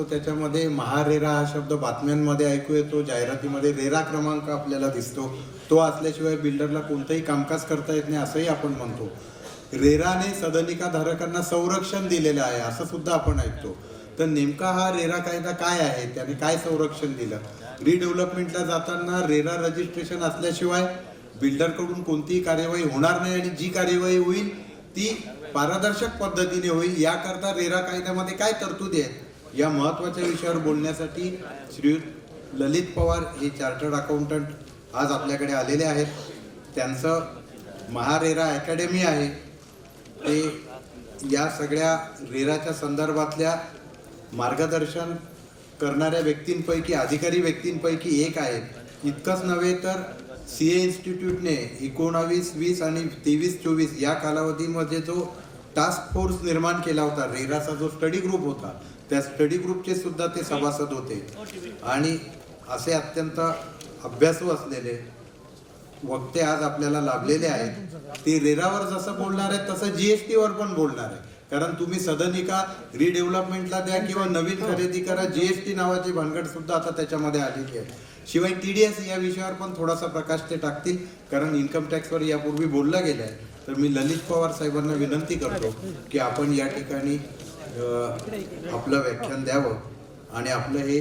असतो त्याच्यामध्ये महारेरा हा शब्द बातम्यांमध्ये ऐकू येतो जाहिरातीमध्ये रेरा क्रमांक आपल्याला दिसतो. तो असल्याशिवाय बिल्डरला कोणतंही कामकाज करता येत नाही असंही आपण म्हणतो. रेराने सदनिका धारकांना संरक्षण दिलेलं आहे असं सुद्धा आपण ऐकतो. तर नेमका हा रेरा कायदा काय आहे? त्याने काय संरक्षण दिलं? रिडेव्हलपमेंटला जाताना रेरा रजिस्ट्रेशन असल्याशिवाय बिल्डरकडून कोणतीही कार्यवाही होणार नाही आणि जी कार्यवाही होईल ती पारदर्शक पद्धतीने होईल. याकरता रेरा कायद्यामध्ये काय तरतुदी आहेत? या महत्त्वाच्या विषयावर बोलण्यासाठी श्री ललित पवार हे चार्टर्ड अकाउंटंट आज आपल्याकडे आलेले आहेत. त्यांचं महारेरा अकॅडमी आहे. ते या सगळ्या रेराच्या संदर्भातल्या मार्गदर्शन करणाऱ्या व्यक्तींपैकी अधिकारी व्यक्तींपैकी एक आहेत. इतकंच नव्हे तर सी ए इन्स्टिट्यूटने एकोणावीस वीस आणि तेवीस चोवीस या कालावधीमध्ये जो टास्क फोर्स निर्माण केला होता. रेराचा जो स्टडी ग्रुप होता त्या स्टडी ग्रुपचे सुद्धा ते सभासद होते. आणि असे अत्यंत अभ्यासू असलेले वक्ते आज आपल्याला लाभलेले आहेत. ते रेरावर जसं बोलणार आहेत तसं जीएसटीवर पण बोलणार आहे कारण तुम्ही सदनिका रिडेव्हलपमेंटला द्या किंवा नवीन खरेदी करा जीएसटी नावाची भानगड सुद्धा आता त्याच्यामध्ये आलेली आहे. शिवाय टी डी एस या विषयावर पण थोडासा प्रकाश ते टाकतील. कारण इन्कम टॅक्सवर यापूर्वी बोललं गेलं आहे तर मी ललित पवार साहेबांना विनंती करतो की आपण या ठिकाणी आपलं व्याख्यान द्यावं आणि आपलं हे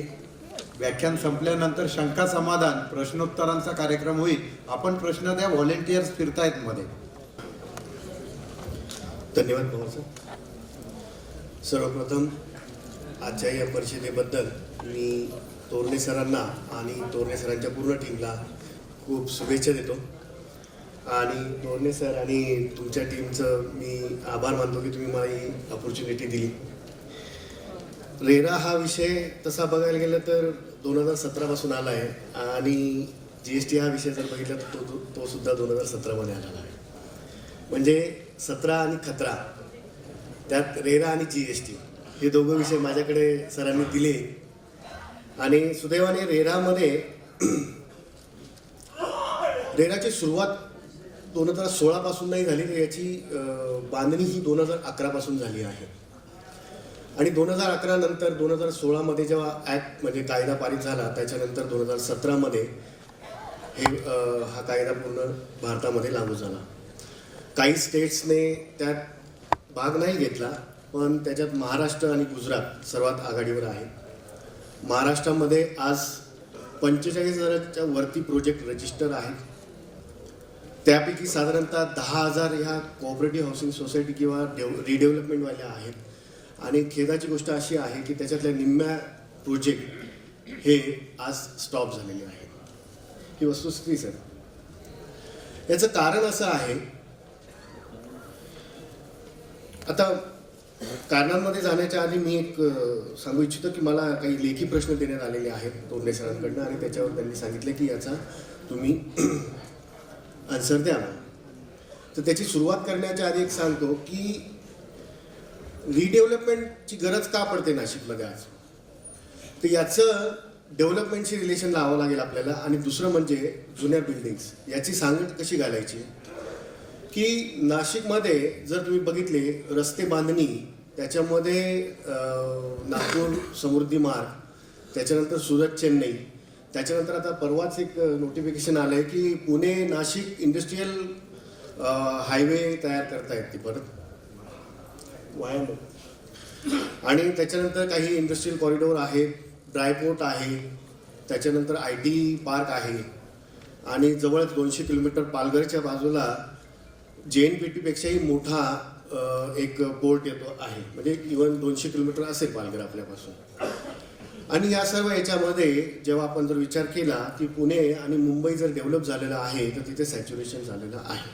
व्याख्यान संपल्यानंतर शंका समाधान प्रश्नोत्तरांचा कार्यक्रम होईल. आपण प्रश्न द्या व्हॉलेंटियर्स फिरतायत मध्ये. धन्यवाद पवार सर सर्वप्रथम आजच्या या परिषदेबद्दल मी तोरणे सरांना आणि तोरणे सरांच्या पूर्ण टीमला खूप शुभेच्छा देतो. आणि दोन्ही सर आणि तुमच्या टीमचं मी आभार मानतो की तुम्ही मला ही अपॉर्च्युनिटी दिली. रेरा हा विषय तसा बघायला गेलं तर दोन हजार सतरापासून आला आहे आणि जी एस टी हा विषय जर बघितला तर तो तो- तो सुद्धा दोन हजार सतरामध्ये आलेला आहे. म्हणजे सतरा आणि खतरा त्यात रेरा आणि जी एस टी हे दोघं विषय माझ्याकडे सरांनी दिले. आणि सुदैवाने रेरामध्ये रेराची सुरुवात दोन हजार सोळापासून नाही झाली तर याची बांधणी ही दोन हजार अकरापासून झाली आहे. आणि दोन हजार अकरा नंतर दोन हजार सोळामध्ये जेव्हा ॲक्ट म्हणजे कायदा पारित झाला त्याच्यानंतर दोन हजार सतरामध्ये हे हा कायदा पूर्ण भारतामध्ये लागू झाला. काही स्टेट्सने त्यात भाग नाही घेतला पण त्याच्यात महाराष्ट्र आणि गुजरात सर्वात आघाडीवर आहे. महाराष्ट्रामध्ये आज पंचेचाळीस हजाराच्या वरती प्रोजेक्ट रजिस्टर आहेत. त्यापैकी साधारणतः दहा हजार ह्या कोऑपरेटिव्ह हाऊसिंग सोसायटी किंवा डेव रिडेव्हलपमेंटवाल्या आहेत. आणि खेदाची गोष्ट अशी आहे की त्याच्यातल्या निम्म्या प्रोजेक्ट हे आज स्टॉप झालेले आहेत. ही वस्तुस्थिती सर. याचं कारण असं आहे आता कारणांमध्ये जाण्याच्या आधी मी एक सांगू इच्छितो की मला काही लेखी प्रश्न देण्यात आलेले आहेत तोरणे सरांकडनं आणि त्याच्यावर त्यांनी सांगितलं की याचा तुम्ही आन्सर द्या तर त्याची सुरुवात करण्याच्या आधी एक सांगतो की रिडेव्हलपमेंटची गरज का पडते नाशिकमध्ये आज? तर याचं डेव्हलपमेंटशी रिलेशन लावावं लागेल आपल्याला. आणि दुसरं म्हणजे जुन्या बिल्डिंग्स याची सांगड कशी घालायची? की नाशिकमध्ये जर तुम्ही बघितले रस्ते बांधणी त्याच्यामध्ये नागपूर समृद्धी मार्ग त्याच्यानंतर सुरत चेन्नई त्याच्यानंतर आता परवाच एक नोटिफिकेशन आलं आहे की पुणे नाशिक इंडस्ट्रीयल हायवे तयार करतायत ती परत. वाया आणि त्याच्यानंतर काही इंडस्ट्रीयल कॉरिडोर आहे ड्रायपोर्ट आहे त्याच्यानंतर आय टी पार्क आहे आणि जवळच दोनशे किलोमीटर पालघरच्या बाजूला जे एन पी टीपेक्षाही मोठा एक पोर्ट येतो आहे. म्हणजे इवन दोनशे किलोमीटर असेल पालघर आपल्यापासून. आणि या सर्व याच्यामध्ये जेव्हा आपण जर विचार केला की पुणे आणि मुंबई जर डेव्हलप झालेलं आहे तर तिथे सॅच्युरेशन झालेलं आहे.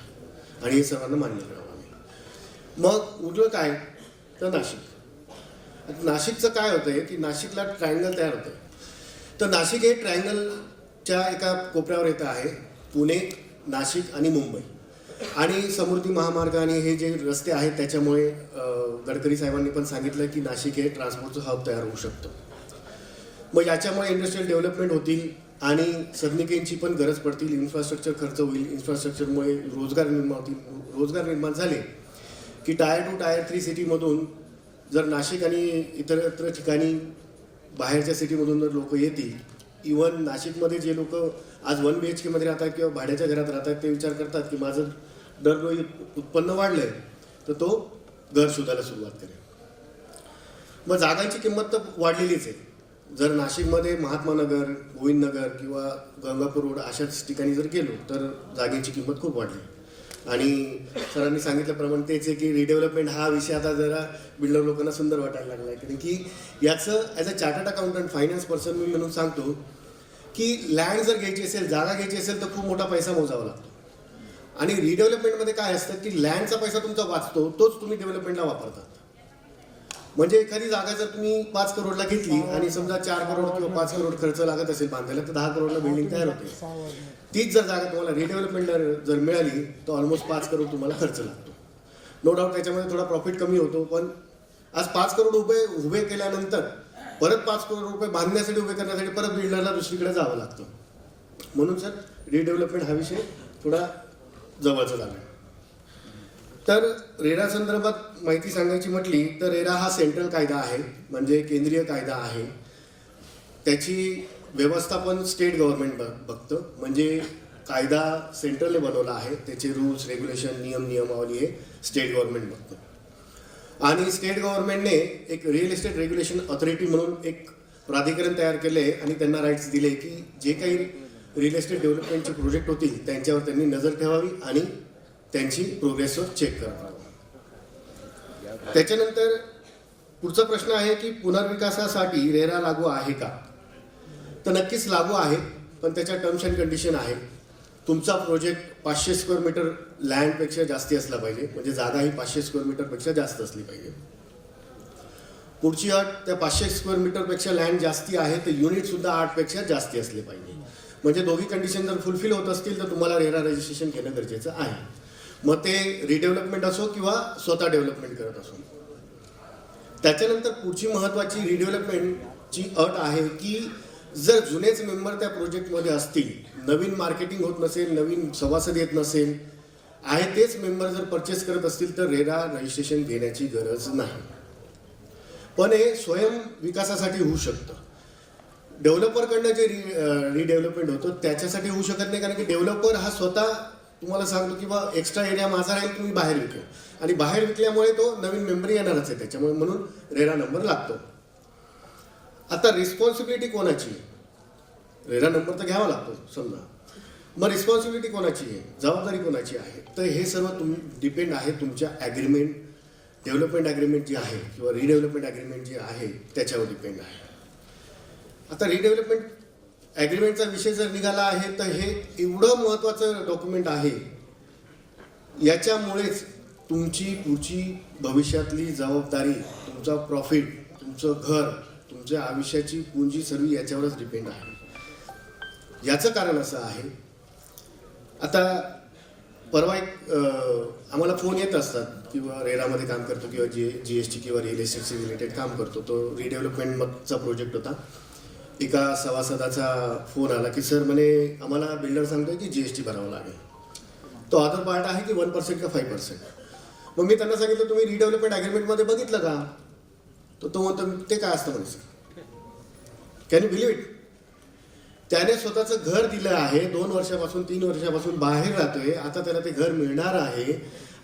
आणि हे सर्वांना मान्य करावं लागेल. मग उरलं काय? तर नाशिक. नाशिकचं काय होतं आहे की नाशिकला ट्रायंगल तयार होतं तर नाशिक हे ट्रायंगलच्या एका कोपऱ्यावर येतं आहे पुणे नाशिक आणि मुंबई. आणि समृद्धी महामार्ग आणि हे जे रस्ते आहेत त्याच्यामुळे गडकरी साहेबांनी पण सांगितलं की नाशिक हे ट्रान्सपोर्टचं हब तयार होऊ शकतं. मग याच्यामुळे इंडस्ट्रियल डेव्हलपमेंट होतील आणि सदनिकेंची पण गरज पडतील. इन्फ्रास्ट्रक्चर खर्च होईल. इन्फ्रास्ट्रक्चरमुळे रोजगार निर्माण होतील. रोजगार निर्माण झाले की टायर टू टायर थ्री सिटीमधून जर नाशिक आणि इतरत्र ठिकाणी बाहेरच्या सिटीमधून जर लोक येतील इवन नाशिकमध्ये जे लोक आज वन बी एच केमध्ये राहतात किंवा भाड्याच्या घरात राहतात ते विचार करतात की माझं दररोज उत्पन्न वाढलंय तर तो घर शोधायला सुरुवात करेल. मग जागांची किंमत तर वाढलेलीच आहे. जर नाशिकमध्ये महात्मा नगर गोविंदनगर किंवा गंगापूर रोड अशाच ठिकाणी जर गेलो तर जागेची किंमत खूप वाढली. आणि सरांनी सांगितल्याप्रमाणे तेच आहे की रिडेव्हलपमेंट हा विषय आता जरा बिल्डर लोकांना सुंदर वाटायला लागला आहे कारण की याचं as a chartered accountant finance person मी म्हणून सांगतो की लँड जर घ्यायची असेल जागा घ्यायची असेल तर खूप मोठा पैसा मोजावा लागतो. आणि रिडेव्हलपमेंटमध्ये काय असतं की लँडचा पैसा तुमचा वाचतो तोच तुम्ही डेव्हलपमेंटला वापरतात म्हणजे एखादी जागा जर तुम्ही पाच करोडला घेतली आणि समजा चार करोड किंवा पाच करोड खर्च लागत असेल बांधायला तर दहा करोडला बिल्डिंग तयार होते. तीच जर जागा तुम्हाला रिडेव्हलपमेंट जर मिळाली तर ऑलमोस्ट पाच करोड तुम्हाला खर्च लागतो. नो डाऊट त्याच्यामध्ये थोडा प्रॉफिट कमी होतो पण आज पाच करोड रुपये उभे केल्यानंतर परत पाच करोड रुपये बांधण्यासाठी उभे करण्यासाठी परत बिल्डरला दुसरीकडे जावं लागतं. म्हणून सर रिडेव्हलपमेंट हा विषय थोडा जवळचा झाला. तर रेरा संदर्भात माहिती सांगायची म्हटली तर रेरा हा सेंट्रल कायदा आहे म्हणजे केंद्रीय कायदा आहे. त्याची व्यवस्थापन स्टेट गव्हर्नमेंट बघ बघतं. म्हणजे कायदा सेंट्रलने बनवला आहे त्याचे रूल्स रेग्युलेशन नियम नियमावली हे स्टेट गव्हर्नमेंट बघतं. आणि स्टेट गव्हर्नमेंटने एक रिअल इस्टेट रेग्युलेशन ऑथॉरिटी म्हणून एक प्राधिकरण तयार केले आणि त्यांना राईट्स दिले की जे काही रिअल इस्टेट डेव्हलपमेंटचे प्रोजेक्ट होतील त्यांच्यावर त्यांनी नजर ठेवावी आणि त्यांची प्रोग्रेसवर चेक करतात. त्याच्यानंतर पुढचा प्रश्न आहे की पुनर्विकासासाठी रेरा लागू आहे का? तर नक्कीच लागू आहे पण त्याच्या टर्म्स अँड कंडिशन आहे. तुमचा प्रोजेक्ट पाचशे स्क्वेअर मीटर लँडपेक्षा जास्ती असला पाहिजे म्हणजे जागा ही पाचशे स्क्वेअर मीटरपेक्षा जास्त असली पाहिजे. पुढची अट त्या पाचशे स्क्वेअर मीटरपेक्षा लँड जास्ती आहे तर युनिटसुद्धा आठपेक्षा जास्ती असले पाहिजे. म्हणजे दोघी कंडिशन जर फुलफिल होत असतील तर तुम्हाला रेरा रजिस्ट्रेशन घेणं गरजेचं आहे. मग ते रिडेव्हलपमेंट असो किंवा स्वतः डेव्हलपमेंट करत असो. त्याच्यानंतर पुढची महत्वाची रिडेव्हलपमेंटची अट आहे की जर जुनेच मेंबर त्या प्रोजेक्टमध्ये असतील नवीन मार्केटिंग होत नसेल नवीन सभासद येत नसेल आहे तेच मेंबर जर परचेस करत असतील तर रेरा रजिस्ट्रेशन घेण्याची गरज नाही. पण हे स्वयं विकासासाठी होऊ शकतं. डेव्हलपरकडनं जे रि रिडेव्हलपमेंट होतं त्याच्यासाठी होऊ शकत नाही कारण की डेव्हलपर हा स्वतः तुम्हाला सांगतो की बा एक्स्ट्रा एरिया माझा राहील तुम्ही बाहेर विकू. आणि बाहेर विकल्यामुळे तो नवीन मेंबर येणारच आहे त्याच्यामुळे म्हणून रेरा नंबर लागतो. आता रिस्पॉन्सिबिलिटी कोणाची? आहे रेरा नंबर तर घ्यावा लागतो समजा. मग रिस्पॉन्सिबिलिटी कोणाची आहे? जबाबदारी कोणाची आहे? तर हे सर्व तुम डिपेंड आहे तुमच्या ॲग्रीमेंट डेव्हलपमेंट ॲग्रीमेंट जी आहे किंवा रिडेव्हलपमेंट ॲग्रीमेंट जी आहे त्याच्यावर डिपेंड आहे. आता रिडेव्हलपमेंट ॲग्रीमेंटचा विषय जर निघाला आहे तर हे एवढं महत्त्वाचं डॉक्युमेंट आहे. याच्यामुळेच तुमची पुढची भविष्यातली जबाबदारी तुमचा प्रॉफिट तुमचं घर तुमच्या आयुष्याची पूंजी सर्व याच्यावरच डिपेंड आहे. याचं कारण असं आहे आता परवा एक आम्हाला फोन येत असतात किंवा रेरामध्ये काम करतो किंवा जी जी एस टी किंवा रिअल एस्टेटशी रिलेटेड काम करतो तो रिडेव्हलपमेंटचा प्रोजेक्ट होता. एका सभासदाचा फोन आला की सर म्हणे आम्हाला बिल्डर सांगतोय की जी एस टी भरावं लागेल. तो अदर पार्ट आहे की वन पर्सेंट का फाईव्ह पर्सेंट मग मी त्यांना सांगितलं तुम्ही रिडेव्हलपमेंट ॲग्रीमेंटमध्ये बघितलं का? तर तो म्हणतो ते काय असतं म्हणे sir can you believe it त्याने स्वतःचं घर दिलं आहे दोन वर्षापासून तीन वर्षापासून बाहेर राहतोय आता त्याला ते घर मिळणार आहे.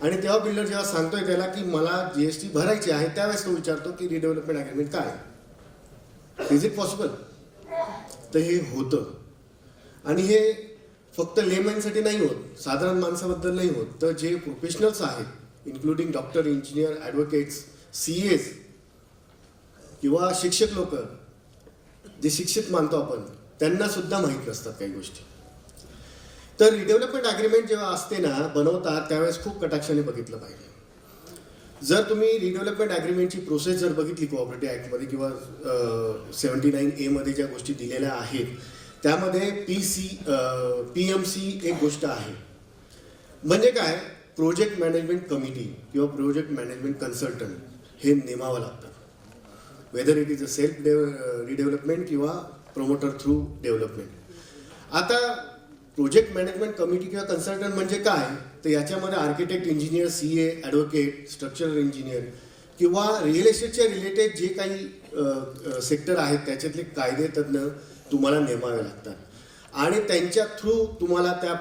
आणि तेव्हा बिल्डर जेव्हा सांगतोय त्याला की मला जी एस टी भरायची आहे त्यावेळेस तो विचारतो की रिडेव्हलपमेंट अग्रीमेंट काय इज इट पॉसिबल तर हे होतं. आणि हे फक्त लेमॅनसाठी नाही होत. साधारण माणसाबद्दल नाही होत. तर जे प्रोफेशनल्स आहेत including doctor engineer advocates C S किंवा शिक्षक लोक जे शिक्षित मानतो आपण त्यांना सुद्धा माहीत नसतात काही गोष्टी. तर रिडेव्हलपमेंट अग्रीमेंट जेव्हा असते ना बनवतात त्यावेळेस खूप कटाक्षाने बघितलं पाहिजे. जर तुम्ही रिडेव्हलपमेंट अग्रीमेंटची प्रोसेस जर बघितली कोऑपरेटिव्ह ॲक्टमध्ये किंवा सेवन्टी नाईन एमध्ये ज्या गोष्टी दिलेल्या आहेत त्यामध्ये P C P M C एक गोष्ट आहे. म्हणजे काय? प्रोजेक्ट मॅनेजमेंट कमिटी किंवा प्रोजेक्ट मॅनेजमेंट कन्सल्टंट हे नेमावं लागतं. Whether it is a self redevelopment किंवा प्रोमोटर थ्रू डेव्हलपमेंट आता प्रोजेक्ट मॅनेजमेंट कमिटी किंवा कन्सल्टंट म्हणजे काय? तर याच्यामध्ये architect engineer C A advocate structural engineer किंवा रिअल इस्टेटच्या रिलेटेड जे काही सेक्टर आहेत त्याच्यातले कायदे तज्ज्ञ तुम्हाला नेमावे लागतात. आणि त्यांच्या थ्रू तुम्हाला त्या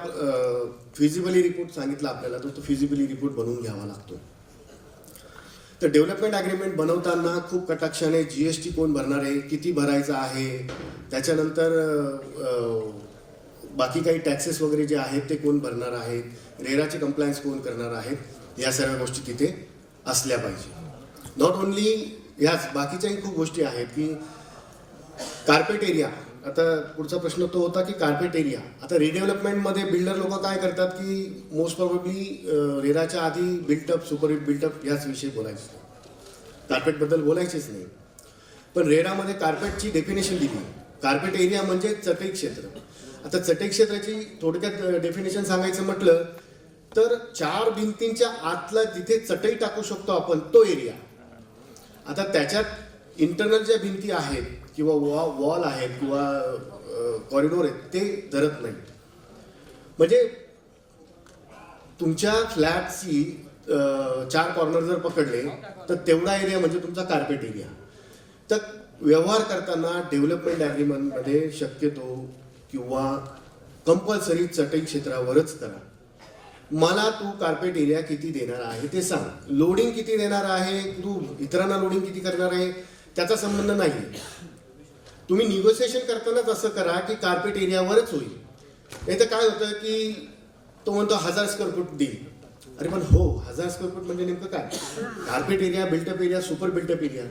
फिजिबली रिपोर्ट सांगितला आपल्याला तर तो फिजिबली रिपोर्ट बनवून घ्यावा लागतो. तर डेव्हलपमेंट ॲग्रीमेंट बनवताना खूप कटाक्षाने जी एस टी कोण भरणार आहे? किती भरायचं आहे? त्याच्यानंतर बाकी काही टॅक्सेस वगैरे जे आहेत ते कोण भरणार आहेत? रेराचे कंप्लायन्स कोण करणार आहेत? या सर्व गोष्टी तिथे असल्या पाहिजे. नॉट ओन्ली ह्याच बाकीच्याही खूप गोष्टी आहेत की कार्पेट एरिया आता पुढचा प्रश्न तो होता की कार्पेट एरिया आता रिडेव्हलपमेंटमध्ये बिल्डर लोक काय करतात की मोस्ट प्रॉब्ली रेराच्या आधी बिल्टअप सुपर बिल्टअप याच विषयी बोलायचे. कार्पेटबद्दल बोलायचेच नाही. पण रेरामध्ये कार्पेटची डेफिनेशन दिली. कार्पेट एरिया म्हणजे चटई क्षेत्र. आता चटई क्षेत्राची थोडक्यात डेफिनेशन सांगायचं म्हटलं तर चार भिंतींच्या आतला जिथे चटई टाकू शकतो आपण तो एरिया आता त्याच्यात इंटरनल ज्या भिंती आहेत किंवा वॉ वॉल आहेत किंवा कॉरिडोर आहेत ते धरत नाही. म्हणजे तुमच्या फ्लॅटची चार कॉर्नर जर पकडले तर तेवढा एरिया म्हणजे तुमचा कार्पेट एरिया तर व्यवहार करताना डेव्हलपमेंट ॲग्रीमेंटमध्ये शक्यतो किंवा कंपल्सरी चटई क्षेत्रावरच करा. मला तू कार्पेट एरिया किती देणार आहे ते सांग. लोडिंग किती देणार आहे? तू इतरांना लोडिंग किती करणार आहे? त्याचा संबंध नाही तुम्ही निगोसिएशन करतानाच असं करा की कार्पेट एरियावरच होईल. नाही तर काय होतं की तो म्हणतो हजार स्क्वेअर फूट देईल. अरे पण हो हजार स्क्वेअर फूट म्हणजे नेमकं काय? Carpet area built up area super built up area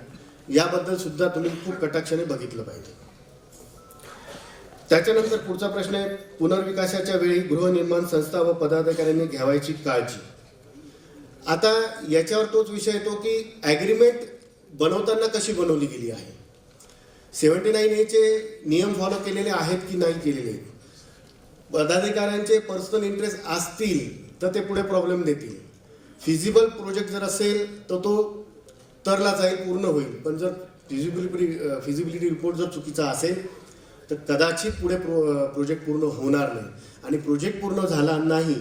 याबद्दल सुद्धा तुम्ही खूप कटाक्षाने बघितलं पाहिजे. त्याच्यानंतर पुढचा प्रश्न आहे पुनर्विकासाच्या वेळी गृहनिर्माण संस्था व पदाधिकाऱ्यांनी घ्यावायची काळजी. आता याच्यावर तोच विषय येतो की ॲग्रीमेंट बनवताना कशी बनवली गेली आहे? सेवन्टी नाईन एचे नियम फॉलो केलेले आहेत की नाही केलेले? आहेत पदाधिकाऱ्यांचे पर्सनल इंटरेस्ट असतील तर ते पुढे प्रॉब्लेम देतील. फिजिबल प्रोजेक्ट जर असेल तर तो तरला जाईल पूर्ण होईल. पण जर फिजिबिलिटी फिजिबिलिटी रिपोर्ट जर चुकीचा असेल तर कदाचित पुढे प्रो प्रोजेक्ट पूर्ण होणार नाही. आणि प्रोजेक्ट पूर्ण झाला नाही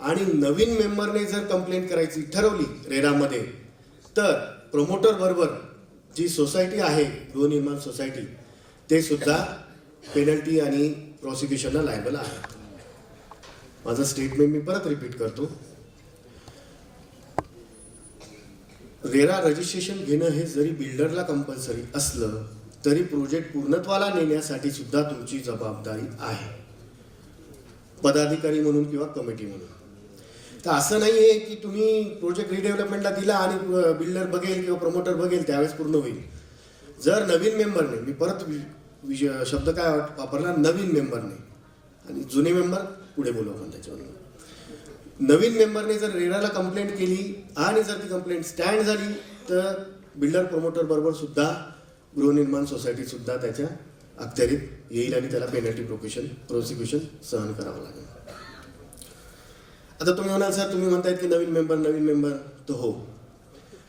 आणि नवीन मेंबरने जर कंप्लेंट करायची ठरवली रेरामध्ये तर प्रमोटर बरोबर जी सोसायटी आहे गृहनिर्माण सोसायटी ते सुद्धा पेनल्टी आणि प्रॉसिक्युशनला लायबल आहे. माझं स्टेटमेंट मी परत रिपीट करतो. रेरा रजिस्ट्रेशन घेणं हे जरी बिल्डरला कंपल्सरी असलं तरी प्रोजेक्ट पूर्णत्वाला नेण्यासाठी सुद्धा तुमची जबाबदारी आहे. पदाधिकारी म्हणून किंवा कमिटी म्हणून. तर असं नाही आहे की तुम्ही प्रोजेक्ट रिडेव्हलपमेंटला दिला आणि बिल्डर बघेल किंवा प्रमोटर बघेल त्यावेळेस पूर्ण होईल. जर नवीन मेंबरने मी परत विज शब्द काय वापरला? नवीन मेंबरने आणि जुने मेंबर पुढे बोलू आपण त्याच्यावर नवीन मेंबरने जर रेराला कंप्लेंट केली आणि जर ती कंप्लेंट स्टँड झाली तर बिल्डर प्रमोटर बरोबर सुद्धा गृहनिर्माण सोसायटी सुद्धा त्याच्या अखत्यारीत येईल आणि त्याला पेनल्टी प्रोक्युशन प्रोसिक्युशन सहन करावं लागेल. आता तुम्ही म्हणाल सर तुम्ही म्हणतायत की नवीन मेंबर नवीन मेंबर तर हो.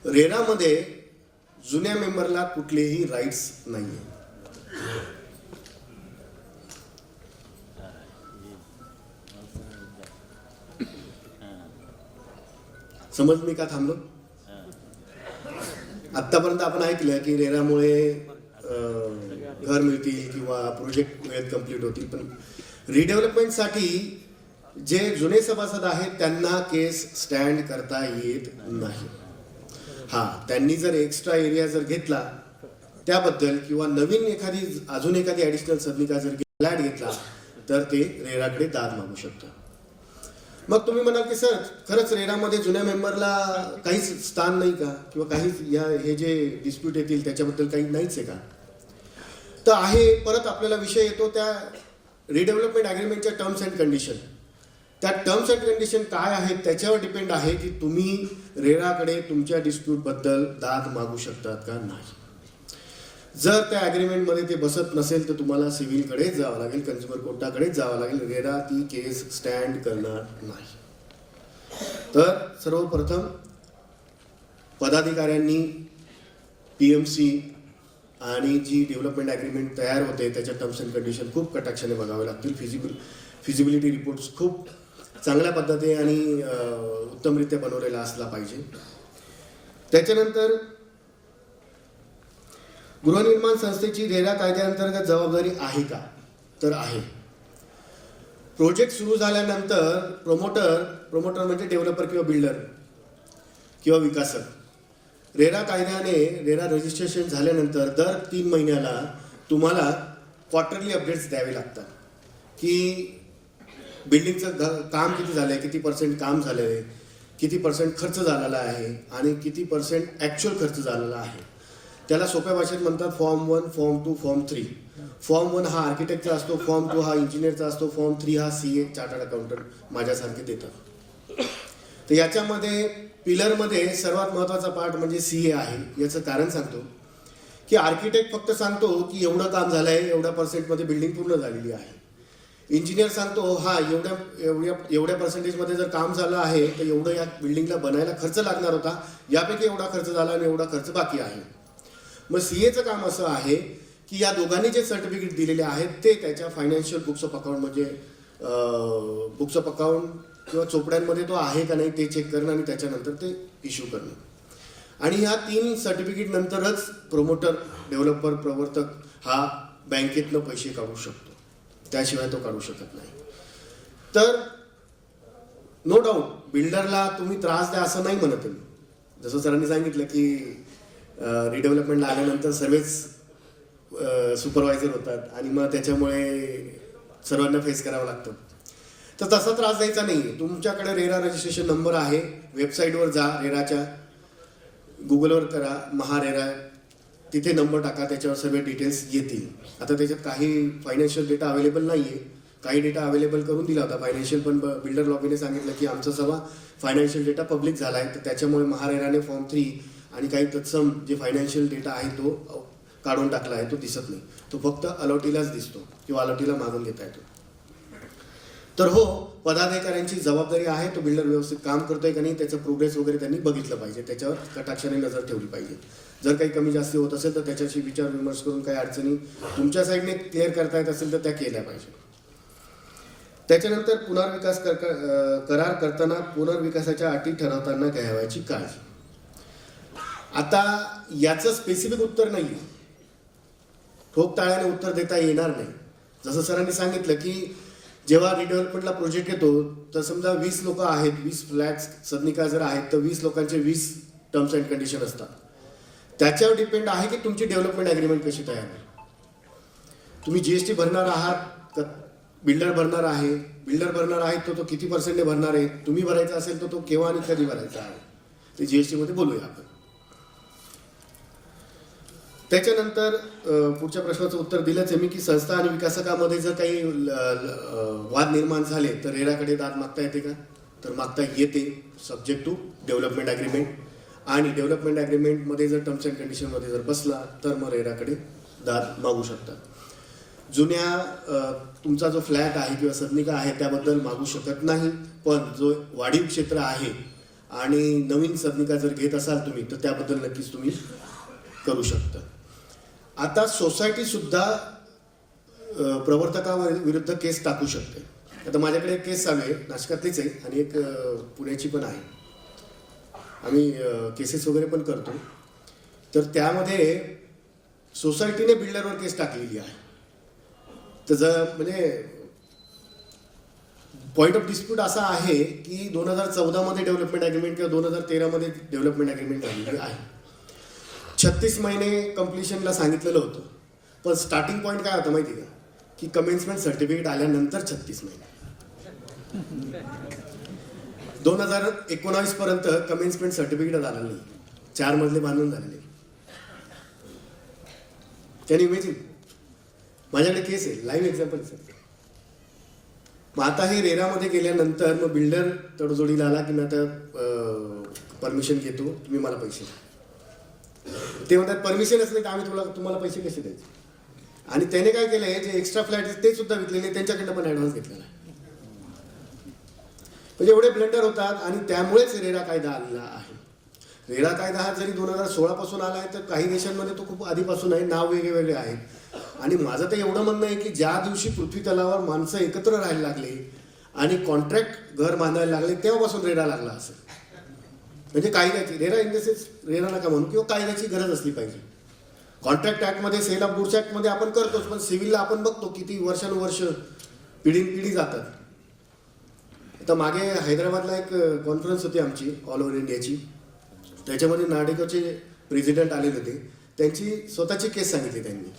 रेरामध्ये जुन्या मेंबरला कुठलेही राईट्स नाही समज मी का थांबलो? आत्तापर्यंत आपण ऐकलं की रेरामुळे घर मिळतील किंवा प्रोजेक्ट वेळेत कंप्लीट होतील पण रिडेव्हलपमेंटसाठी जे जुने सभासद आहेत त्यांना केस स्टँड करता येत नाही. हा त्यांनी जर एक्स्ट्रा एरिया जर घेतला त्याबद्दल किंवा नवीन एखादी अजून एखादी ॲडिशनल सदनिका जर फ्लॅट घेतला तर ते रेराकडे दाद मागू शकतात. मग तुम्ही म्हणाल की सर खरंच रेरामध्ये जुन्या मेंबरला काहीच स्थान नाही का? किंवा काहीच या हे जे डिस्प्यूट येतील त्याच्याबद्दल काही नाहीच आहे का? तर आहे परत आपल्याला विषय येतो त्या रिडेव्हलपमेंट ॲग्रीमेंटच्या टर्म्स अँड कंडिशन त्या टर्म्स अँड कंडिशन काय आहेत त्याच्यावर डिपेंड आहे की तुम्ही रेराकडे तुमच्या डिस्प्यूटबद्दल दाद मागू शकतात का नाही. जर त्या ॲग्रीमेंटमध्ये ते बसत नसेल तर तुम्हाला सिव्हिलकडे जावं लागेल कन्झ्युमर कोर्टाकडे जावं लागेल. रेरा ती केस स्टँड करणार नाही. तर सर्वप्रथम पदाधिकाऱ्यांनी पी एम सी आणि जी डेव्हलपमेंट ॲग्रीमेंट तयार होते त्याच्या टर्म्स अँड कंडिशन खूप कटाक्षाने बघावे लागतील. फिजिबिल फिजिबिलिटी रिपोर्ट्स खूप चांगल्या पद्धतीने आणि उत्तमरित्या बनवलेला असला पाहिजे. त्याच्यानंतर गृहनिर्माण संस्थेची रेरा कायद्याअंतर्गत जबाबदारी आहे का? तर आहे. प्रोजेक्ट सुरू झाल्यानंतर प्रोमोटर प्रोमोटर म्हणजे डेव्हलपर किंवा बिल्डर किंवा विकासक. रेरा कायद्याने रेरा रजिस्ट्रेशन झाल्यानंतर दर तीन महिन्याला तुम्हाला क्वार्टरली अपडेट्स द्यावे लागतात. की बिल्डिंगचं घ काम किती झालं आहे किती पर्सेंट काम झालं आहे किती पर्सेंट खर्च झालेला आहे आणि किती पर्सेंट ॲक्च्युअल खर्च झालेला आहे. त्याला सोप्या भाषेत म्हणतात form one form two form three form one हा आर्किटेक्टचा असतो फॉर्म टू हा इंजिनियरचा असतो फॉर्म थ्री हा सी ए चार्टर्ड अकाउंटंट माझ्यासारखे देतात. तर याच्यामध्ये पिलरमध्ये सर्वात महत्त्वाचा पार्ट म्हणजे सी ए आहे याचं कारण सांगतो. की आर्किटेक्ट फक्त सांगतो की एवढं काम झालं आहे एवढ्या पर्सेंटमध्ये बिल्डिंग पूर्ण झालेली आहे. इंजिनियर सांगतो हा एवढ्या एवढ्या एवढ्या पर्सेंटेजमध्ये जर काम झालं आहे तर एवढं या बिल्डिंगला बनायला खर्च लागणार होता. यापैकी एवढा खर्च झाला आणि एवढा खर्च बाकी आहे. मग सी एचं काम असं आहे की या दोघांनी जे सर्टिफिकेट दिलेले आहेत ते त्याच्या फायनान्शियल बुक्स ऑफ अकाउंट म्हणजे बुक्स ऑफ अकाउंट किंवा चोपड्यांमध्ये तो आहे का नाही ते चेक करणं आणि त्याच्यानंतर ते इश्यू करणं. आणि ह्या तीन सर्टिफिकेट नंतरच प्रोमोटर डेव्हलपर प्रवर्तक हा बँकेतनं पैसे काढू शकतो. त्याशिवाय तो काढू शकत नाही. तर नो डाऊट बिल्डरला तुम्ही त्रास द्या असं नाही म्हणत मी. जसं सरांनी सांगितलं की रिडेव्हलपमेंटला आल्यानंतर सर्वच सुपरवायझर होतात आणि मग त्याच्यामुळे सर्वांना फेस करावं लागतं. तर तसा त्रास द्यायचा नाही तुमच्याकडे रेरा रजिस्ट्रेशन नंबर आहे. वेबसाईटवर जा रेराच्या. गुगलवर करा महारेरा. तिथे नंबर टाका त्याच्यावर सगळे डिटेल्स येतील. आता त्याच्यात काही फायनान्शियल डेटा अवेलेबल नाही आहे काही डेटा अवेलेबल करून दिला होता. फायनान्शियल पण बिल्डर लॉबीने सांगितलं की आमचा सगळा फायनान्शियल डेटा पब्लिक झाला आहे तर त्याच्यामुळे महारेराने फॉर्म थ्री आणि काही तत्सम जे फायनान्शियल डेटा आहे तो काढून टाकला आहे तो दिसत नाही. तो फक्त अलॉटीलाच दिसतो किंवा अलॉटीला मागून घेता येतो तर हो पदाधिकाऱ्यांची जबाबदारी आहे तो बिल्डर व्यवस्थित काम करतोय का नाही त्याचं प्रोग्रेस वगैरे त्यांनी बघितलं पाहिजे. त्याच्यावर कटाक्षाने नजर ठेवली पाहिजे. जर काही कमी जास्ती होत असेल तर त्याच्याशी विचार विमर्श करून काही अडचणी तुमच्या साईडने क्लिअर करता येत असेल तर त्या केल्या पाहिजे. त्याच्यानंतर पुनर्विकास कर करार करताना पुनर्विकासाच्या अटी ठरवताना घ्यावायची काळजी. आता याचं स्पेसिफिक उत्तर नाही ठोक ताळ्याने उत्तर देता येणार नाही. जसं सरांनी सांगितलं की जेव्हा रिडेव्हलपमेंटला प्रोजेक्ट येतो तर समजा वीस लोक आहेत वीस फ्लॅट्स सदनिका जर आहेत तर वीस लोकांचे वीस टर्म्स अँड कंडिशन असतात. त्याच्यावर डिपेंड आहे की तुमची डेव्हलपमेंट ॲग्रीमेंट कशी तयार आहे. तुम्ही जी एस टी भरणार आहात बिल्डर भरणार आहे. बिल्डर भरणार आहे तो तो किती पर्सेंटने भरणार आहे? तुम्ही भरायचा असेल तर तो केव्हा आणि कधी भरायचा आहे? ते जी एस टीमध्ये बोलूया आपण. त्याच्यानंतर पुढच्या प्रश्नाचं उत्तर दिलंच आहे मी की संस्था आणि विकासकामध्ये जर काही ल- ल- वाद निर्माण झाले तर रेराकडे दाद मागता येते का? तर मागता येते सब्जेक्ट टू डेव्हलपमेंट ॲग्रीमेंट आणि डेव्हलपमेंट ॲग्रीमेंटमध्ये जर टर्म्स अँड कंडिशनमध्ये जर बसला तर मग रेराकडे दाद मागू शकतात जुन्या तुमचा जो फ्लॅट आहे किंवा सदनिका आहे त्याबद्दल मागू शकत नाही पण जो वाढीव क्षेत्र आहे आणि नवीन सदनिका जर घेत असाल तुम्ही तर त्याबद्दल नक्कीच तुम्ही करू शकता. आता सोसायटी सुद्धा प्रवर्तकाविरुद्ध केस टाकू शकते. आता माझ्याकडे एक केस चालू आहे नाशकातलीच आहे आणि एक पुण्याची पण आहे. आम्ही केसेस वगैरे पण करतो. तर त्यामध्ये सोसायटीने बिल्डरवर केस टाकलेली आहे. तर जर म्हणजे पॉईंट ऑफ डिस्प्यूट असा आहे की दोन हजार चौदामध्ये डेव्हलपमेंट ॲग्रीमेंट किंवा दोन हजार तेरामध्ये डेव्हलपमेंट ॲग्रीमेंट झालेली आहे. छत्तीस महिने कम्प्लिशनला सांगितलेलं होतं. पण स्टार्टिंग पॉईंट काय होतं माहिती का? की कमेन्समेंट सर्टिफिकेट आल्यानंतर छत्तीस महिने. दोन हजार एकोणावीस पर्यंत कमेन्समेंट सर्टिफिकेट आलं नाही. चार मजले बांधून झालेले. त्याने इमेजिन माझ्याकडे केस आहे लाईव्ह एक्झाम्पल सर मग आता हे रेरामध्ये गेल्यानंतर मग बिल्डर तडजोडीला आला की मी आता परमिशन घेतो तुम्ही मला पैसे द्या. ते म्हणतात परमिशनच नाही तर आम्ही तुला तुम्हाला पैसे कसे द्यायचे? आणि त्याने काय केलंय जे एक्स्ट्रा फ्लॅट आहेत ते सुद्धा विकलेले त्यांच्याकडनं पण ॲडव्हान्स घेतलेला आहे. म्हणजे एवढे ब्लंडर होतात आणि त्यामुळेच रेरा कायदा आलेला आहे. रेरा कायदा हा जरी दोन हजार सोळापासून आला आहे तर काही देशांमध्ये तो खूप आधीपासून आहे नाव वेगळे वेगळे आहेत. आणि माझं तर एवढं म्हणणं आहे की ज्या दिवशी पृथ्वी तलावर माणसं एकत्र राहायला लागले आणि कॉन्ट्रॅक्ट घर बांधायला लागले तेव्हापासून रेरा लागला असेल. म्हणजे कायद्याची RERA in the sense RERA नका म्हणून किंवा कायद्याची गरज असली पाहिजे. कॉन्ट्रॅक्ट ॲक्टमध्ये सेल ऑफ गुड्स ॲक्टमध्ये आपण करतोच पण सिव्हिलला आपण बघतो किती वर्षानुवर्ष पिढीन पिढी जातात. आता मागे हैदराबादला एक कॉन्फरन्स होती आमची ऑल ओव्हर इंडियाची त्याच्यामध्ये नाडेकोचे प्रेसिडेंट आले होते. त्यांची स्वतःची केस सांगितली त्यांनी.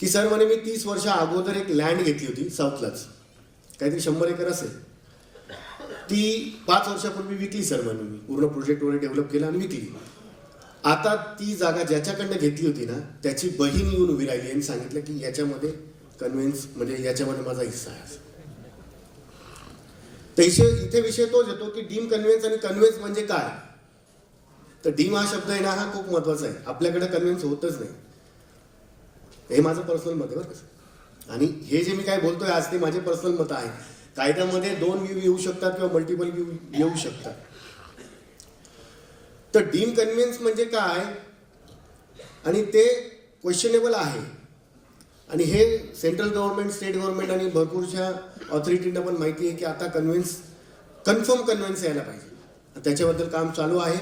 की सर म्हणे मी तीस वर्षा अगोदर एक लँड घेतली होती साऊथलाच काहीतरी शंभर एकर असेल. ती पाच वर्षापूर्वी विकली सर म्हणून मी. पूर्ण प्रोजेक्ट वगैरे डेव्हलप केला आणि विकली. आता ती जागा ज्याच्याकडनं घेतली होती ना त्याची बहीण येऊन उभी राहिली आणि सांगितलं की याच्यामध्ये कन्व्हिन्स म्हणजे याच्यामध्ये माझा हिस्सा आहे तर इथे इथे विषय तोच येतो की डीम कन्व्हिन्स आणि कन्व्हिन्स म्हणजे काय? तर डीम हा शब्द येणं हा खूप महत्त्वाचा आहे. आपल्याकडे कन्व्हिन्स होतच नाही. हे माझं पर्सनल मत आहे बरं आणि हे जे मी काय बोलतोय आज ते माझे पर्सनल मत आहे. कायद्यामध्ये दोन व्ह्यू येऊ शकतात किंवा मल्टिपल व्ह्यू येऊ शकतात. तर डीम कन्व्हिन्स म्हणजे काय? आणि ते क्वेश्चनेबल आहे. आणि हे सेंट्रल गव्हर्नमेंट स्टेट गव्हर्नमेंट आणि भरपूरशा ऑथॉरिटींना पण माहिती आहे की आता कन्व्हिन्स कन्फर्म कन्व्हिन्स यायला पाहिजे. त्याच्याबद्दल काम चालू आहे.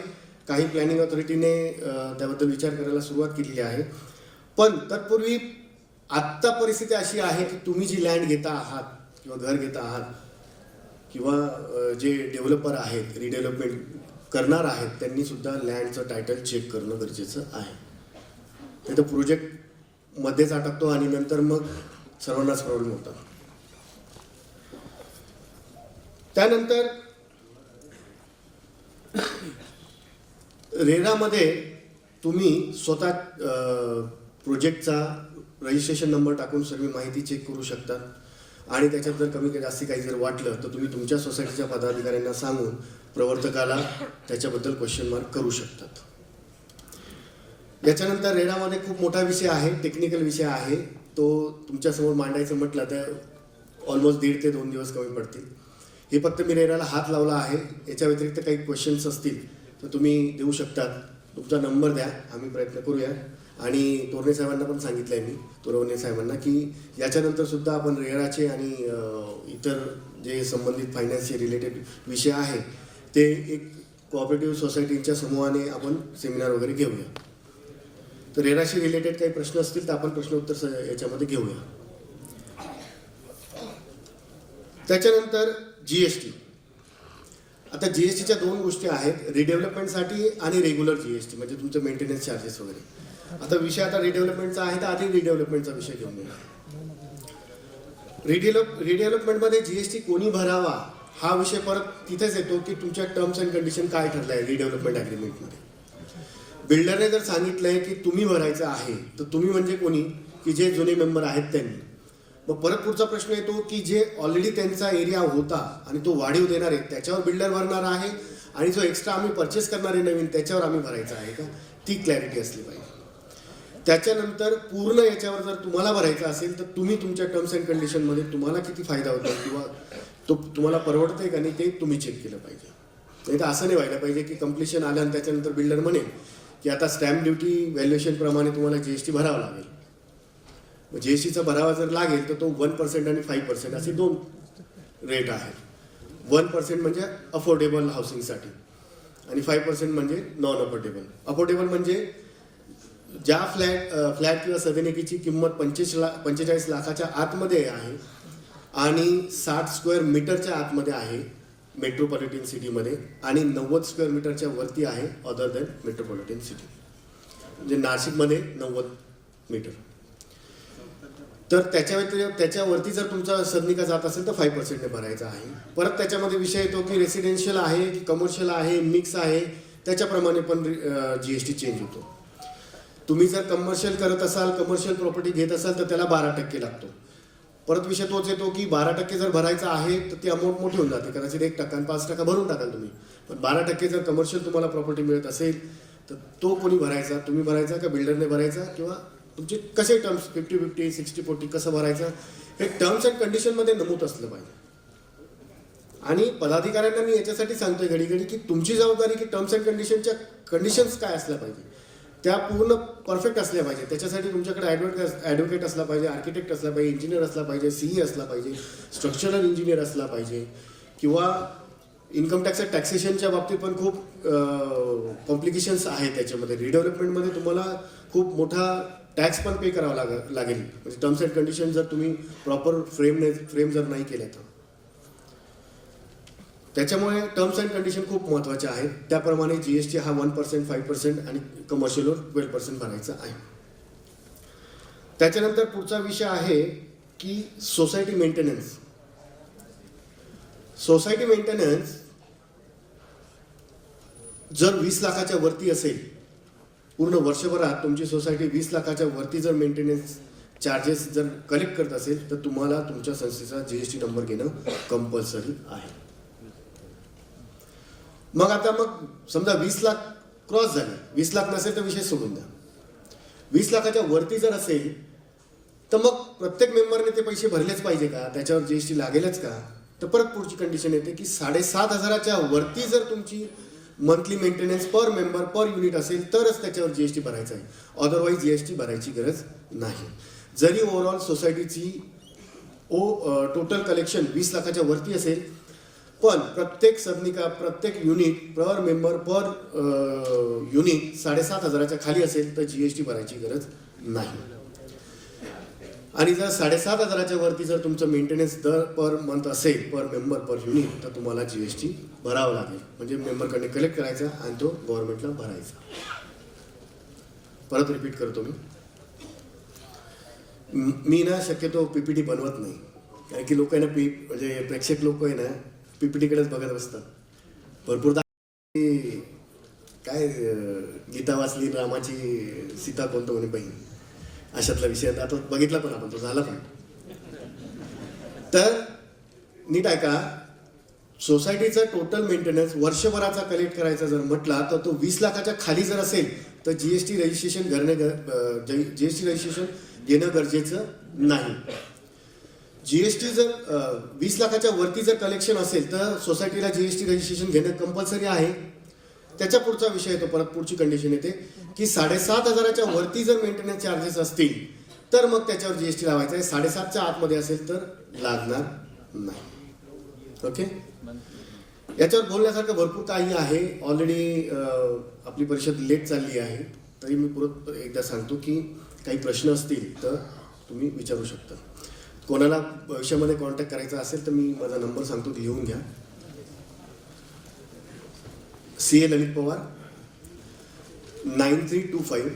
काही प्लॅनिंग ऑथॉरिटीने त्याबद्दल विचार करायला सुरुवात केलेली आहे. पण तत्पूर्वी आत्ता परिस्थिती अशी आहे की तुम्ही जी लँड घेता आहात किंवा घर घेत आहात किंवा जे डेव्हलपर आहेत रिडेव्हलपमेंट करणार आहेत त्यांनी सुद्धा लँडचं टायटल चेक करणं गरजेचं आहे. नाही तर प्रोजेक्ट मध्येच अटकतो आणि नंतर मग सर्वांनाच प्रॉब्लेम होतात त्यानंतर रेरामध्ये तुम्ही स्वतः प्रोजेक्टचा रजिस्ट्रेशन नंबर टाकून सगळी माहिती चेक करू शकता. आणि त्याच्यात जर कमी काही जास्ती काही जर वाटलं तर तुम्ही तुमच्या सोसायटीच्या पदाधिकाऱ्यांना सांगून प्रवर्तकाला त्याच्याबद्दल क्वेश्चन मार्क करू शकतात. याच्यानंतर रेडामध्ये खूप मोठा विषय आहे टेक्निकल विषय आहे. तो तुमच्यासमोर मांडायचं म्हटलं तर ऑलमोस्ट दीड ते दोन दिवस कमी पडतील. हे फक्त मी रेडाला हात लावला आहे. याच्या व्यतिरिक्त काही क्वेश्चन्स असतील तर तुम्ही देऊ शकतात. तुमचा नंबर द्या. आम्ही प्रयत्न करूया. आणि तोरणे साहेबांना पण सांगितलं आहे मी तोरवणे साहेबांना की याच्यानंतर सुद्धा आपण रेराचे आणि इतर जे संबंधित फायनान्सचे रिलेटेड विषय आहे ते एक कोऑपरेटिव्ह सोसायटीच्या समूहाने आपण सेमिनार वगैरे घेऊया. तर रेराशी रिलेटेड काही प्रश्न असतील तर आपण प्रश्नोत्तर उत्तर याच्यामध्ये घेऊया. त्याच्यानंतर जी एस टी आता जी एस टीच्या दोन गोष्टी आहेत रिडेव्हलपमेंटसाठी आणि रेग्युलर जी एस टी म्हणजे तुमचं मेंटेनन्स चार्जेस वगैरे. आता विषय आता रिडेव्हलपमेंटचा आहे तर आधी रिडेव्हलपमेंटचा विषय घेऊन घेऊया. रिडेव्हलप रिडेव्हलपमेंटमध्ये जी एस टी कोणी भरावा हा विषय परत तिथेच येतो की तुमच्या टर्म्स अँड कंडिशन काय ठरलं आहे रिडेव्हलपमेंट अग्रीमेंटमध्ये बिल्डरने जर सांगितलंय की तुम्ही भरायचं आहे तर तुम्ही म्हणजे कोणी? की जे जुने मेंबर आहेत त्यांनी. मग परत पुढचा प्रश्न येतो की जे ऑलरेडी त्यांचा एरिया होता आणि तो वाढीव देणार आहे त्याच्यावर बिल्डर भरणार आहे आणि जो एक्स्ट्रा आम्ही परचेस करणार आहे नवीन त्याच्यावर आम्ही भरायचं आहे का? ती क्लॅरिटी असली पाहिजे. त्याच्यानंतर पूर्ण याच्यावर जर तुम्हाला भरायचं असेल तर तुम्ही तुमच्या टर्म्स अँड कंडिशनमध्ये तुम्हाला किती फायदा होतो किंवा तो तुम्हाला परवडतंय का नाही ते तुम्ही चेक केलं पाहिजे. नाही तर असं नाही व्हायला पाहिजे की कम्प्लिशन आलं आणि त्याच्यानंतर बिल्डर म्हणेल की आता स्टॅम्प ड्युटी व्हॅल्युएशनप्रमाणे तुम्हाला जी एस टी भरावा लागेल. मग टीचा भरावा जर लागेल तर तो वन पर्सेंट आणि फाईव्ह पर्सेंट असे दोन रेट आहेत. वन पर्सेंट म्हणजे अफोर्डेबल हाऊसिंगसाठी आणि फाईव्ह पर्सेंट म्हणजे नॉन अफोर्डेबल अफोर्डेबल म्हणजे ज्या फ्लॅट फ्लॅट किंवा सदनिकेची किंमत पंचेचाळीस लाख पंचेचाळीस लाखाच्या आतमध्ये आहे आणि साठ स्क्वेअर मीटरच्या आतमध्ये आहे मेट्रोपॉलिटन सिटीमध्ये आणि नव्वद स्क्वेअर मीटरच्या वरती आहे अदर दॅन मेट्रोपॉलिटन सिटी म्हणजे नाशिकमध्ये नव्वद मीटर. तर त्याच्या व्यतिरिक्त त्याच्यावरती जर तुमचा सदनिका जात असेल तर फाईव्ह पर्सेंटने भरायचा आहे. परत त्याच्यामध्ये विषय येतो की रेसिडेन्शियल आहे की कमर्शियल आहे मिक्स आहे त्याच्याप्रमाणे पण जी एस टी चेंज होतो. तुम्ही जर कमर्शियल करत असाल कमर्शियल प्रॉपर्टी घेत असाल तर त्याला बारा टक्के लागतो. परत विषय तोच येतो की बारा टक्के जर भरायचा आहे तर ती अमाऊंट मोठी होऊन जाते. कदाचित एक टक्का पाच टक्का भरून टाकाल तुम्ही. पण बारा टक्के जर कमर्शियल तुम्हाला प्रॉपर्टी मिळत असेल तर तो कोणी भरायचा? तुम्ही भरायचा का बिल्डरने भरायचा? किंवा तुमचे कसे terms fifty fifty sixty forty कसं भरायचं? हे टर्म्स अँड कंडिशनमध्ये नमूद असलं पाहिजे. आणि पदाधिकाऱ्यांना मी याच्यासाठी सांगतोय घडी घडी की तुमची जबाबदारी की टर्म्स अँड कंडिशनच्या कंडिशन्स काय असल्या पाहिजे. त्या पूर्ण परफेक्ट असल्या पाहिजे. त्याच्यासाठी तुमच्याकडे ॲडव्होकेट ॲडव्होकेट असला पाहिजे आर्किटेक्ट असला पाहिजे इंजिनियर असला पाहिजे सीई असला पाहिजे स्ट्रक्चरल इंजिनियर असला पाहिजे किंवा इन्कम टॅक्स टॅक्सेशनच्या बाबतीत पण खूप कॉम्प्लिकेशन्स आहेत त्याच्यामध्ये. रिडेव्हलपमेंटमध्ये तुम्हाला खूप मोठा टॅक्स पण पे करावा लाग लागेल. म्हणजे टर्म्स अँड कंडिशन जर तुम्ही प्रॉपर फ्रेमने फ्रेम जर नाही केल्या तर. त्याच्यामुळे टर्म्स अँड कंडिशन खूप महत्त्वाच्या आहेत. त्याप्रमाणे जी एस टी हा वन पर्सेंट फाईव्ह पर्सेंट आणि कमर्शियलवर ट्वेल्व पर्सेंट भरायचा आहे. त्याच्यानंतर पुढचा विषय आहे की सोसायटी मेंटेनन्स सोसायटी मेंटेनन्स जर वीस लाखाच्या वरती असेल पूर्ण वर्षभरात तुमची सोसायटी वीस लाखाच्या वरती जर मेंटेनन्स चार्जेस जर कलेक्ट करत असेल तर तुम्हाला तुमच्या संस्थेचा जी एस टी नंबर घेणं कंपल्सरी आहे. मग आता मग समजा वीस लाख क्रॉस झाले. वीस लाख नसेल तर विषय सोडून द्या. वीस लाखाच्या वरती जर असेल तर मग प्रत्येक मेंबरने ते पैसे भरलेच पाहिजे का? त्याच्यावर जी एस टी लागेलच का? तर परत पुढची कंडिशन येते की साडेसात हजाराच्या वरती जर तुमची monthly maintenance per member per unit असेल तरच त्याच्यावर जी एस टी भरायचं आहे. अदरवाईज जी एस टी भरायची गरज नाही. जरी ओव्हरऑल सोसायटीची ओ टोटल कलेक्शन वीस लाखाच्या वरती असेल पण प्रत्येक सदनिका प्रत्येक unit per member per unit साडेसात हजाराच्या खाली असेल तर जी एस टी भरायची गरज नाही. आणि जर साडेसात हजाराच्या वरती जर तुमचं मेंटेनन्स दर पर मंथ असेल पर मेंबर पर युनिट तर तुम्हाला जी एस टी भरावं लागेल. म्हणजे मेंबरकडे कलेक्ट करायचा आणि तो गव्हर्नमेंटला भरायचा. परत रिपीट करतो मी. मी ना शक्यतो पीपीटी बनवत नाही. कारण की लोक आहे ना पी म्हणजे प्रेक्षक लोक आहे ना पीपीटीकडेच बघत बसतात. भरपूरदा काय गीता वाचली रामाची सीता कोणतं म्हणे बहीण? अशातला विषय आता बघितला पण आपण तो झाला पण. तर नीट ऐका. सोसायटीचा टोटल मेंटेनन्स वर्षभराचा कलेक्ट करायचा जर म्हटला तर तो वीस लाखाच्या खाली जर असेल तर जीएसटी रजिस्ट्रेशन करणे जीएसटी रजिस्ट्रेशन घेणं गरजेचं नाही. जीएसटी जर वीस लाखाच्या वरती जर कलेक्शन असेल तर सोसायटीला जीएसटी रजिस्ट्रेशन घेणं कंपल्सरी आहे. त्याच्या पुढचा विषय येतो परत पुढची कंडिशन येते. की साडेसात हजाराच्या वरती जर मेंटेनन्स चार्जेस असतील तर मग त्याच्यावर जीएसटी लावायचा आहे. साडेसातच्या आतमध्ये असेल तर लागणार नाही. ओके? याच्यावर बोलण्यासारखं भरपूर काही आहे. ऑलरेडी आपली परिषद लेट चालली आहे. तरी मी परत एकदा सांगतो की काही प्रश्न असतील तर तुम्ही विचारू शकता. कोणाला भविष्यामध्ये कॉन्टॅक्ट करायचा असेल तर मी माझा नंबर सांगतो लिहून घ्या. C A Lalit Pawar nine three two five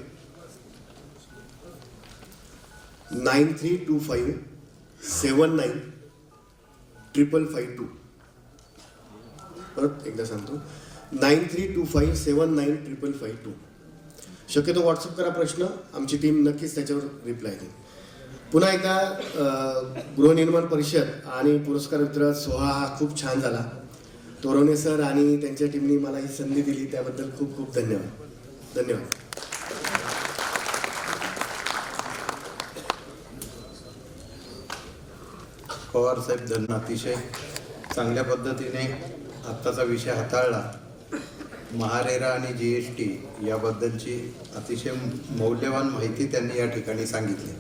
nine three two five seven nine triple five two परत एकदा सांगतो. Nine three two five seven nine triple five two शक्यतो व्हॉट्सअप करा प्रश्न. आमची टीम नक्कीच त्याच्यावर रिप्लाय देईल. पुन्हा एकदा गृहनिर्माण परिषद आणि पुरस्कार वितरण सोहळा हा खूप छान झाला. तोरवणे सर आणि त्यांच्या टीमने मला ही संधी दिली त्याबद्दल खूप खूप धन्यवाद. धन्यवाद. पवार साहेब धन अतिशय चांगल्या पद्धतीने आत्ताचा विषय हाताळला. महारेरा आणि जी एस टी याबद्दलची अतिशय मौल्यवान माहिती त्यांनी या ठिकाणी सांगितली.